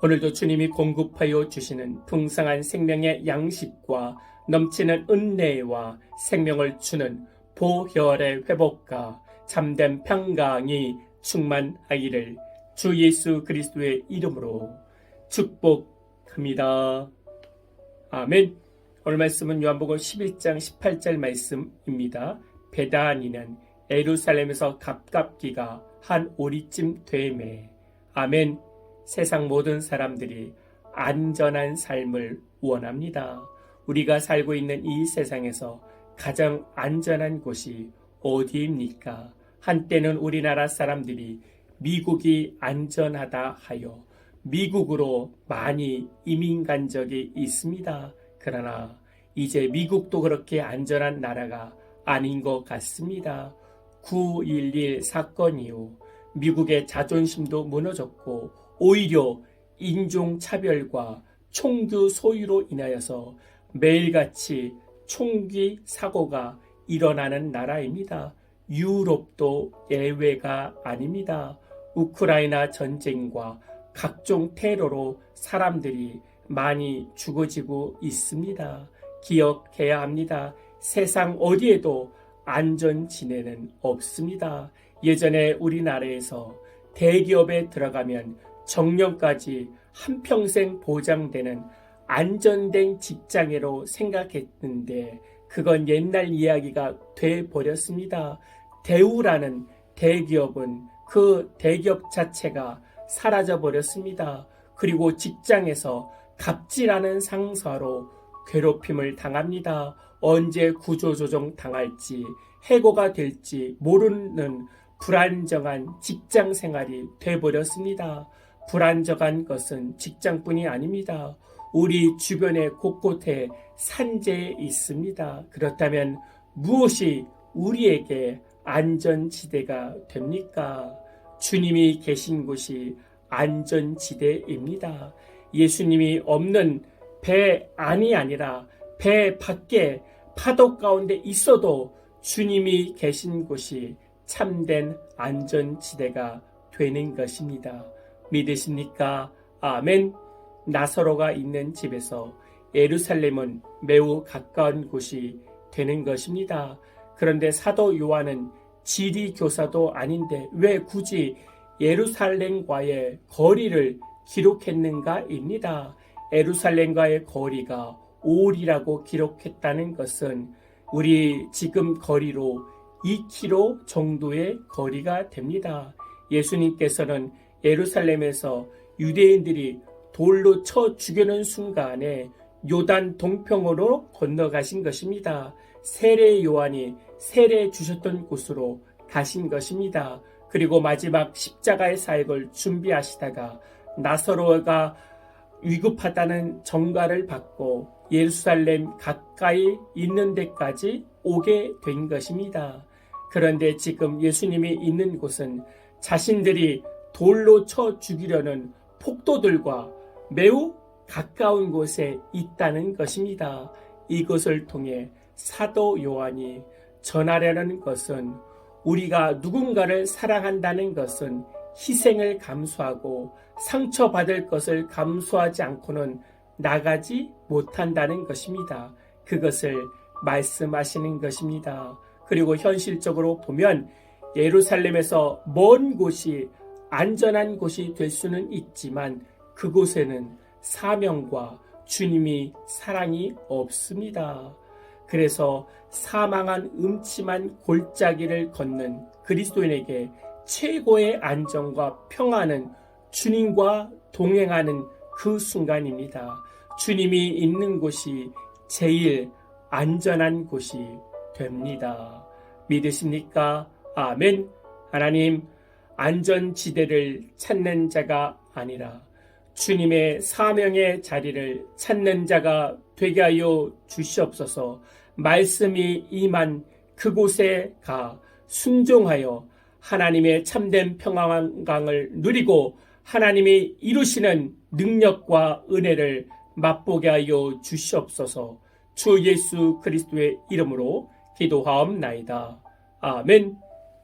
오늘도 주님이 공급하여 주시는 풍성한 생명의 양식과 넘치는 은혜와 생명을 주는 보혈의 회복과 참된 평강이 충만하기를 주 예수 그리스도의 이름으로 축복합니다. 아멘. 오늘 말씀은 요한복음 11장 18절 말씀입니다. 베다니는 에루살렘에서 가깝기가 한 오리쯤 되매. 아멘. 세상 모든 사람들이 안전한 삶을 원합니다. 우리가 살고 있는 이 세상에서 가장 안전한 곳이 어디입니까? 한때는 우리나라 사람들이 미국이 안전하다 하여 미국으로 많이 이민 간 적이 있습니다. 그러나 이제 미국도 그렇게 안전한 나라가 아닌 것 같습니다. 9.11 사건 이후 미국의 자존심도 무너졌고 오히려 인종차별과 총기 소유로 인하여서 매일같이 총기 사고가 일어나는 나라입니다. 유럽도 예외가 아닙니다. 우크라이나 전쟁과 각종 테러로 사람들이 많이 죽어지고 있습니다. 기억해야 합니다. 세상 어디에도 안전 지대는 없습니다. 예전에 우리나라에서 대기업에 들어가면 정년까지 한평생 보장되는 안전된 직장으로 생각했는데 그건 옛날 이야기가 돼 버렸습니다. 대우라는 대기업은 그 대기업 자체가 사라져 버렸습니다. 그리고 직장에서 갑질하는 상사로 괴롭힘을 당합니다. 언제 구조조정 당할지 해고가 될지 모르는 불안정한 직장 생활이 돼버렸습니다. 불안정한 것은 직장뿐이 아닙니다. 우리 주변의 곳곳에 산재에 있습니다. 그렇다면 무엇이 우리에게 안전지대가 됩니까? 주님이 계신 곳이 안전지대입니다. 예수님이 없는 배 안이 아니라 배 밖에 파도 가운데 있어도 주님이 계신 곳이 참된 안전지대가 되는 것입니다. 믿으십니까? 아멘. 나서로가 있는 집에서 예루살렘은 매우 가까운 곳이 되는 것입니다. 그런데 사도 요한은 지리 교사도 아닌데 왜 굳이 예루살렘과의 거리를 기록했는가입니다. 예루살렘과의 거리가 5리라고 기록했다는 것은 우리 지금 거리로 2km 정도의 거리가 됩니다. 예수님께서는 예루살렘에서 유대인들이 돌로 쳐 죽여놓은 순간에 요단 동평으로 건너가신 것입니다. 세례 요한이 세례 주셨던 곳으로 가신 것입니다. 그리고 마지막 십자가의 사역을 준비하시다가 나서로가 위급하다는 정가를 받고 예루살렘 가까이 있는 데까지 오게 된 것입니다. 그런데 지금 예수님이 있는 곳은 자신들이 돌로 쳐 죽이려는 폭도들과 매우 가까운 곳에 있다는 것입니다. 이것을 통해 사도 요한이 전하려는 것은 우리가 누군가를 사랑한다는 것은 희생을 감수하고 상처받을 것을 감수하지 않고는 나가지 못한다는 것입니다. 그것을 말씀하시는 것입니다. 그리고 현실적으로 보면 예루살렘에서 먼 곳이 안전한 곳이 될 수는 있지만 그곳에는 사명과 주님이 사랑이 없습니다. 그래서 사망한 음침한 골짜기를 걷는 그리스도인에게 최고의 안정과 평안은 주님과 동행하는 그 순간입니다. 주님이 있는 곳이 제일 안전한 곳이 됩니다. 믿으십니까? 아멘. 하나님, 안전지대를 찾는 자가 아니라 주님의 사명의 자리를 찾는 자가 되게 하여 주시옵소서 말씀이 임한 그곳에 가 순종하여 하나님의 참된 평안강을 누리고 하나님이 이루시는 능력과 은혜를 맛보게 하여 주시옵소서 주 예수 그리스도의 이름으로 기도하옵나이다. 아멘.